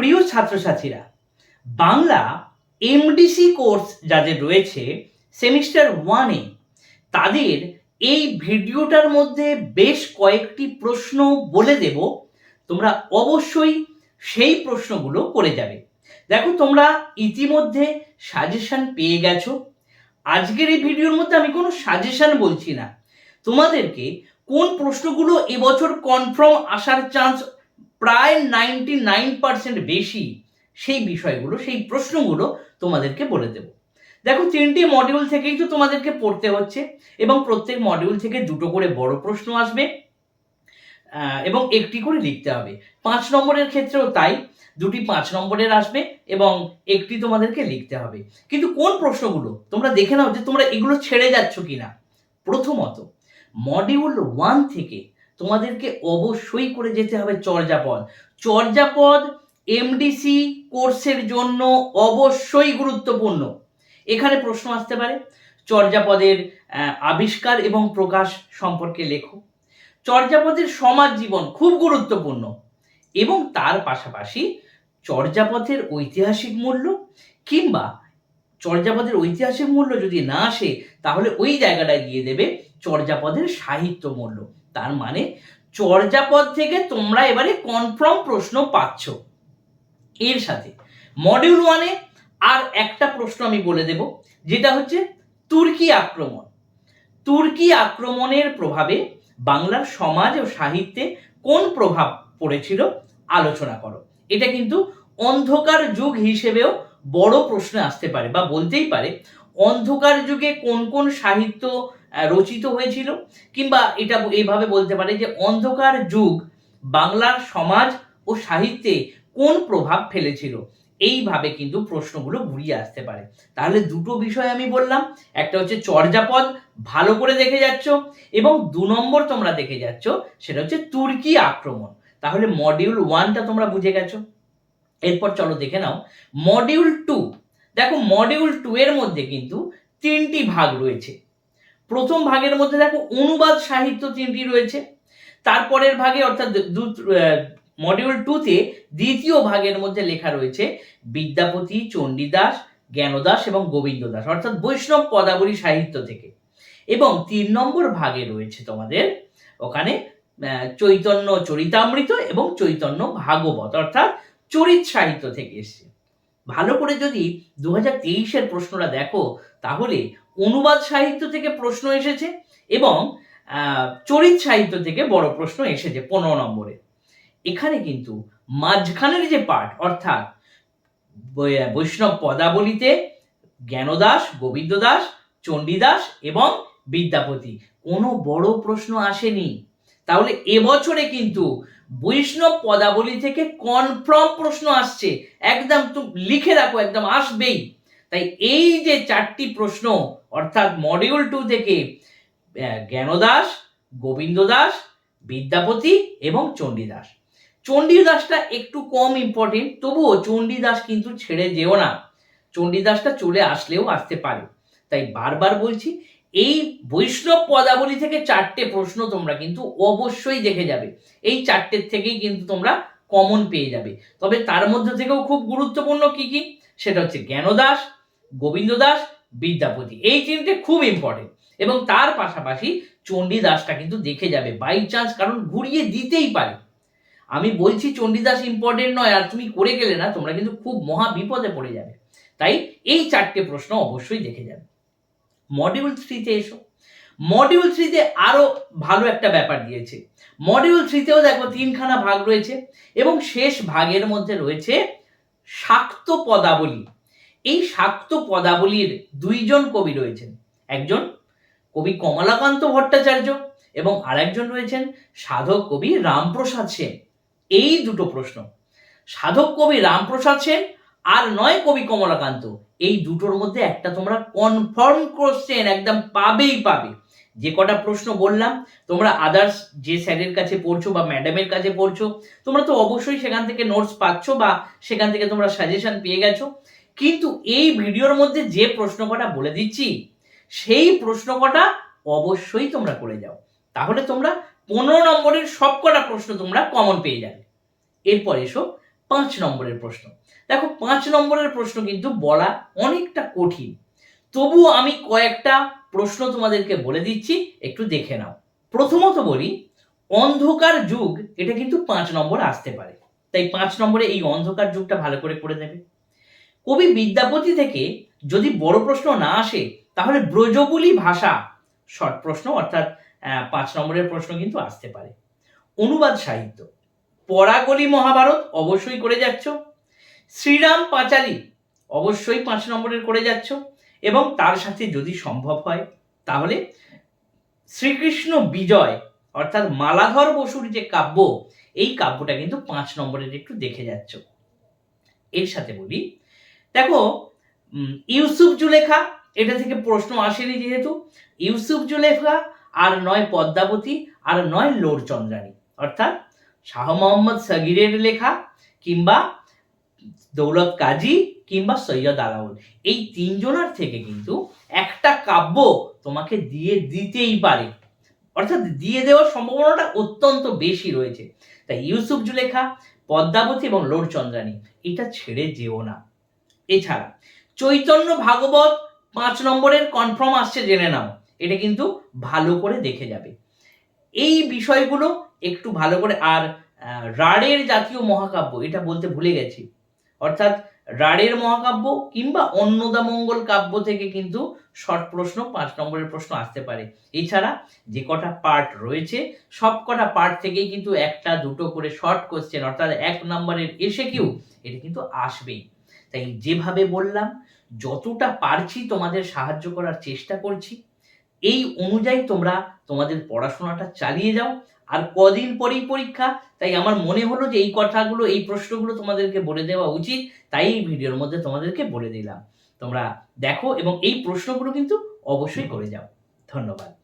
প্রিয় ছাত্রছাত্রীরা, Bangla MDC course যাদের রয়েছে সেমিস্টার ওয়ানে তাদের এই ভিডিওটার মধ্যে বেশ কয়েকটি প্রশ্ন বলে দেব। তোমরা অবশ্যই সেই প্রশ্নগুলো করে যাবে। দেখো, তোমরা ইতিমধ্যে সাজেশন পেয়ে গেছো। আজকের এই ভিডিওর মধ্যে আমি কোনো সাজেশন বলছি না। তোমাদেরকে কোন প্রশ্নগুলো এবছর কনফার্ম আসার চান্স প্রায় নাইনটি নাইন পার্সেন্ট বেশি সেই বিষয়গুলো, সেই প্রশ্নগুলো তোমাদেরকে বলে দেব। দেখো, তিনটি মডিউল থেকেই তো তোমাদেরকে পড়তে হচ্ছে এবং প্রত্যেক মডিউল থেকে দুটো করে বড় প্রশ্ন আসবে এবং একটি করে লিখতে হবে। পাঁচ নম্বরের ক্ষেত্রেও তাই, দুটি পাঁচ নম্বরের আসবে এবং একটি তোমাদেরকে লিখতে হবে। কিন্তু কোন প্রশ্নগুলো? তোমরা দেখে নাও যে তোমরা এগুলো ছেড়ে যাচ্ছ কিনা। প্রথমত মডিউল ওয়ান থেকে তোমাদেরকে অবশ্যই করে যেতে হবে চর্যাপদ। চর্যাপদ এমডিসি কোর্সের জন্য অবশ্যই গুরুত্বপূর্ণ। এখানে প্রশ্ন আসতে পারে, চর্যাপদের আবিষ্কার এবং প্রকাশ সম্পর্কে লেখো। চর্যাপদের সমাজ জীবন খুব গুরুত্বপূর্ণ এবং তার পাশাপাশি চর্যাপদের ঐতিহাসিক মূল্য কিংবা চর্যাপদের ঐতিহাসিক মূল্য যদি না আসে, তাহলে ওই জায়গাটায় দিয়ে দেবে চর্যাপদের সাহিত্য মূল্য। তার মানে চর্যাপদ থেকে তোমরা এবারে কনফার্ম প্রশ্ন পাচ্ছ। এর সাথে মডিউল ওয়ানে আর একটা প্রশ্ন আমি বলে দেব, যেটা হচ্ছে তুর্কি আক্রমণ। তুর্কি আক্রমণের প্রভাবে বাংলার সমাজ ও সাহিত্যে কোন প্রভাব পড়েছিল? আলোচনা করো। এটা কিন্তু অন্ধকার যুগ হিসেবেও বড় প্রশ্ন আসতে পারে বা বলতেই পারে। অন্ধকার যুগে কোন কোন সাহিত্য রচিত হয়েছিল, কিংবা এটা এইভাবে বলতে পারে যে অন্ধকার যুগ বাংলার সমাজ ও সাহিত্যে কোন প্রভাব ফেলেছিল? এইভাবে কিন্তু প্রশ্নগুলো ঘুরিয়ে আসতে পারে। তাহলে দুটো বিষয় আমি বললাম, একটা হচ্ছে চর্যাপদ, ভালো করে দেখে যাচ্ছ, এবং দু নম্বর তোমরা দেখে যাচ্ছ, সেটা হচ্ছে তুর্কি আক্রমণ। তাহলে মডিউল ওয়ানটা তোমরা বুঝে গেছো। এরপর চলো দেখে নাও মডিউল টু দেখো মডিউল টু এর মধ্যে কিন্তু তিনটি ভাগ রয়েছে। প্রথম ভাগের মধ্যে দেখো অনুবাদ সাহিত্য তিনটি রয়েছে। তারপরের ভাগে অর্থাৎ মডিউল টুতে দ্বিতীয় ভাগের মধ্যে লেখা রয়েছে, বিদ্যাপতি, চণ্ডীদাস, জ্ঞানদাস এবং গোবিন্দ দাস অর্থাৎ বৈষ্ণব পদাবলী সাহিত্য থেকে। এবং তিন নম্বর ভাগে রয়েছে তোমাদের, ওখানে চৈতন্য চরিতামৃত এবং চৈতন্য ভাগবত, অর্থাৎ চরিত সাহিত্য থেকে এসছে। ভালো করে যদি দু হাজার তেইশের প্রশ্নটা দেখো, তাহলে অনুবাদ সাহিত্য থেকে প্রশ্ন এসেছে এবং চরিত সাহিত্য থেকে বড় প্রশ্ন এসেছে পনেরো নম্বরে। এখানে কিন্তু মাঝখানের যে পাঠ, অর্থাৎ বৈষ্ণব পদাবলিতে জ্ঞানদাস গোবিন্দ দাস চণ্ডীদাস এবং বিদ্যাপতি, কোনো বড় প্রশ্ন আসেনি। তাহলে এবছরে কিন্তু বৈষ্ণব পদাবলী থেকে কনফার্ম প্রশ্ন আসছে। একদম লিখে রাখো, একদম আসবেই। তাই এই যে চারটি প্রশ্ন, অর্থাৎ মডিউল টু থেকে জ্ঞানদাস গোবিন্দ দাস বিদ্যাপতি এবং চণ্ডীদাস। চণ্ডীদাসটা একটু কম ইম্পর্টেন্ট তবুও চণ্ডীদাস কিন্তু ছেড়ে যেও না। চণ্ডীদাসটা চলে আসলেও আসতে পারে। তাই বারবার বলছি, এই বৈষ্ণব পদাবলী থেকে চারটে প্রশ্ন তোমরা কিন্তু অবশ্যই দেখে যাবে। এই চারটের থেকেই কিন্তু তোমরা কমন পেয়ে যাবে। তবে তার মধ্যে থেকেও খুব গুরুত্বপূর্ণ কি কি? সেটা হচ্ছে জ্ঞানদাস গোবিন্দ দাস, বিদ্যাপতি। এই তিনটে খুব ইম্পর্টেন্ট এবং তার পাশাপাশি চণ্ডীদাসটা কিন্তু দেখে যাবে বাই চান্স কারণ ঘুরিয়ে দিতেই পারে। আমি বলছি চণ্ডীদাস ইম্পর্টেন্ট নয়, আর তুমি করে গেলে না, তোমরা কিন্তু খুব মহা বিপদে পড়ে যাবে। তাই এই চারটে প্রশ্ন অবশ্যই দেখে যাবে। মডিউল থ্রিতে এসো। মডিউল থ্রিতে আরও ভালো একটা ব্যাপার দিয়েছে। মডিউল থ্রিতেও দেখো তিনখানা ভাগ রয়েছে, এবং শেষ ভাগের মধ্যে রয়েছে শাক্ত পদাবলী। এই শাক্ত পদাবলীর দুইজন কবি রয়েছেন। একজন কবি কমলাকান্ত ভট্টাচার্য এবং আরেকজন রয়েছেন সাধক কবি রামপ্রসাদ সেন। এই দুটো প্রশ্ন, সাধক কবি রামপ্রসাদ সেন আর নয় কবি কমলাকান্ত, এই দুটোর মধ্যে একটা তোমরা কনফার্ম কোশ্চেন একদম পাবেই পাবে। যে কটা প্রশ্ন বললাম, তোমরা আদার্স যে স্যারের কাছে পড়ছো বা ম্যাডামের কাছে পড়ছো, তোমরা তো অবশ্যই সেখান থেকে নোটস পাচ্ছ বা সেখান থেকে তোমরা সাজেশন পেয়ে গেছো। কিন্তু এই ভিডিওর মধ্যে যে প্রশ্ন কটা বলে দিচ্ছি, সেই প্রশ্ন কটা অবশ্যই তোমরা করে যাও। তাহলে তোমরা পনেরো নম্বরের সব কটা প্রশ্ন তোমরা কমন পেয়ে যাবে। এরপর এসো পাঁচ নম্বরের প্রশ্ন। দেখো, পাঁচ নম্বরের প্রশ্ন কিন্তু বলা অনেকটা কঠিন। তবুও আমি কয়েকটা প্রশ্ন তোমাদেরকে বলে দিচ্ছি, একটু দেখে নাও। প্রথমত বলি, অন্ধকার যুগ, এটা কিন্তু পাঁচ নম্বর আসতে পারে। তাই পাঁচ নম্বরে এই অন্ধকার যুগটা ভালো করে করে দেবে কবি বিদ্যাপতি থেকে যদি বড় প্রশ্ন না আসে, তাহলে ব্রজবুলি ভাষা শর্ট প্রশ্ন, অর্থাৎ পাঁচ নম্বরের প্রশ্ন কিন্তু আসতে পারে। অনুবাদ সাহিত্য, পরাগলি মহাভারত অবশ্যই করে যাচ্ছ, শ্রীরাম পাঁচালী অবশ্যই পাঁচ নম্বরের করে যাচ্ছ, এবং তার সাথে যদি সম্ভব হয়, তাহলে শ্রীকৃষ্ণ বিজয়, অর্থাৎ মালাধর বসুর যে কাব্য, এই কাব্যটা কিন্তু পাঁচ নম্বরের একটু দেখে যাচ্ছ। এর সাথে বলি দেখো ইউসুফ জুলেখা, এটা থেকে প্রশ্ন আসেনি যেহেতু, ইউসুফ জুলেখা আর নয় পদ্মাবতী আর নয় লোর চন্দ্রানী অর্থাৎ শাহ মোহাম্মদ সগিরের লেখা কিংবা দৌলত কাজী কিংবা সৈয়দ আলাউল এই তিনজনার থেকে কিন্তু একটা কাব্য তোমাকে দিয়ে দিতেই পারে। অর্থাৎ দিয়ে দেওয়ার সম্ভাবনাটা অত্যন্ত বেশি রয়েছে। তাই ইউসুফ জুলেখা, পদ্মাবতী এবং লোর চন্দ্রানী এটা ছেড়ে যেও না। এছাড়া চৈতন্য ভাগবত পাঁচ নম্বরের কনফার্ম আসছে, জেনে নাও। এটা কিন্তু ভালো করে দেখে যাবে। এই বিষয়গুলো একটু ভালো করে, আর রাড়ের জাতীয় মহাকাব্য, এটা বলতে ভুলে গেছি। অর্থাৎ রাড়ের মহাকাব্য কিংবা অন্নদামঙ্গল কাব্য থেকে কিন্তু শর্ট প্রশ্ন, পাঁচ নম্বরের প্রশ্ন আসতে পারে। এছাড়া যে কটা পার্ট রয়েছে, সব কটা পার্ট থেকেই কিন্তু একটা, দুটো করে শর্ট কোশ্চেন অর্থাৎ এক নম্বরের এসে কিউ, এটা কিন্তু আসবেই। তাই যেভাবে বললাম, যতটা পারছি তোমাদের সাহায্য করার চেষ্টা করছি। এই অনুযায়ী তোমরা তোমাদের পড়াশোনাটা চালিয়ে যাও। আর কদিন পরেই পরীক্ষা, তাই আমার মনে হলো যে এই কথাগুলো, এই প্রশ্নগুলো তোমাদেরকে বলে দেওয়া উচিত, তাই এই ভিডিওর মধ্যে তোমাদেরকে বলে দিলাম। তোমরা দেখো এবং এই প্রশ্নগুলো কিন্তু অবশ্যই করে যাও। ধন্যবাদ।